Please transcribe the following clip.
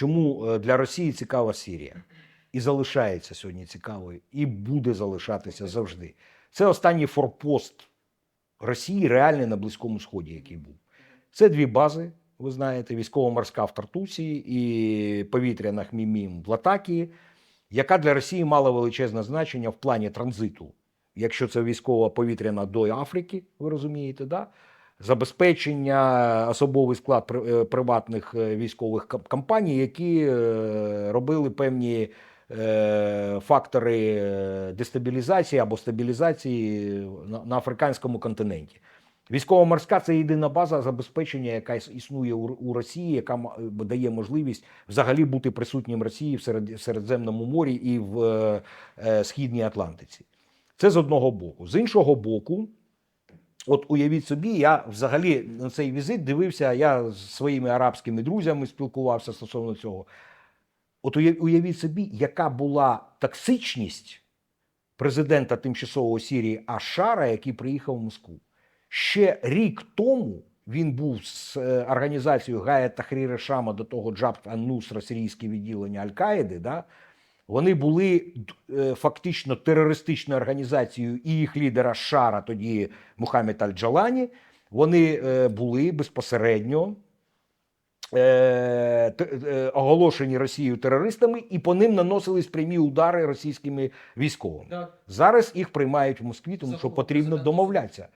чому е, для Росії цікава Сирія і залишається сьогодні цікавою, і буде залишатися завжди. Це останній форпост Росії реальний на Близькому Сході, який був. Це дві бази, ви знаєте: військово-морська в Тартусі і повітряна Хмімім в Латакії, яка для Росії мала величезне значення в плані транзиту. Якщо це військова повітряна до Африки, ви розумієте, да? Забезпечення особовий склад е, приватних е, військових ком- компаній, які е, робили певні фактори дестабілізації або стабілізації на, африканському континенті. Військово-морська це єдина база забезпечення, яка існує у, Росії, яка дає можливість взагалі бути присутнім Росії в серед, Середземному морі і в Східній Атлантиці. Це з одного боку. З іншого боку, от уявіть собі, я взагалі на цей візит дивився, я з своїми арабськими друзями спілкувався стосовно цього. От уявіть собі, яка була токсичність президента тимчасового Сірії Ашара, який приїхав в Москву. Ще рік тому він був з е, організацією Гая Тахріра Шама, до того Джабт Ан-Нусра, сирійське відділення Аль-Каїди. Да? Вони були е, фактично терористичною організацією і їх лідера Шара, тоді Мухаммед Аль-Джалані. Вони е, були безпосередньо е, оголошені Росією терористами, і по ним наносились прямі удари російськими військовими. Зараз їх приймають в Москві, тому що потрібно домовлятися.